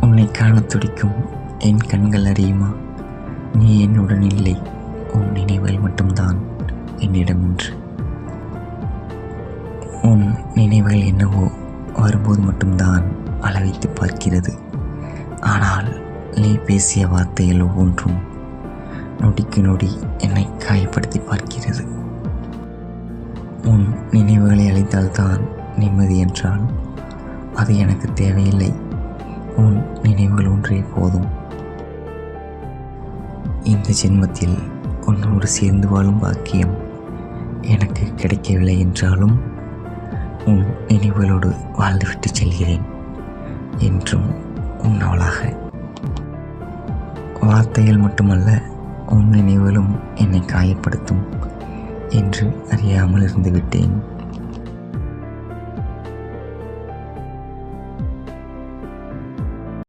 உன்னை காணத் துடிக்கும் என் கண்கள் அறியுமா? நீ என்னுடன் இல்லை உன் நினைவில் மட்டும்தான் என்னிடம் என்று உன் நினைவுகள் என்னவோ வரும்போது மட்டும்தான் அளவைத்து பார்க்கிறது. ஆனால் நீ பேசிய வார்த்தைகள் ஒவ்வொன்றும் நொடிக்கு நொடி என்னை காயப்படுத்தி பார்க்கிறது. உன் நினைவுகளை அழைத்தால்தான் நிம்மதி என்றால் அது எனக்கு தேவையில்லை. ஒன்றே போதும். இந்த ஜென்மத்தில் உன்னோடு சேர்ந்து வாழும் பாக்கியம் எனக்கு கிடைக்கவில்லை என்றாலும் உன் நினைவுகளோடு வாழ்ந்துவிட்டு செல்கிறேன் என்றும் உன்னவளாக வார்த்தைகள் மட்டுமல்ல உன் நினைவுகளும் என்னை காயப்படுத்தும் என்று அறியாமல் இருந்து விட்டேன்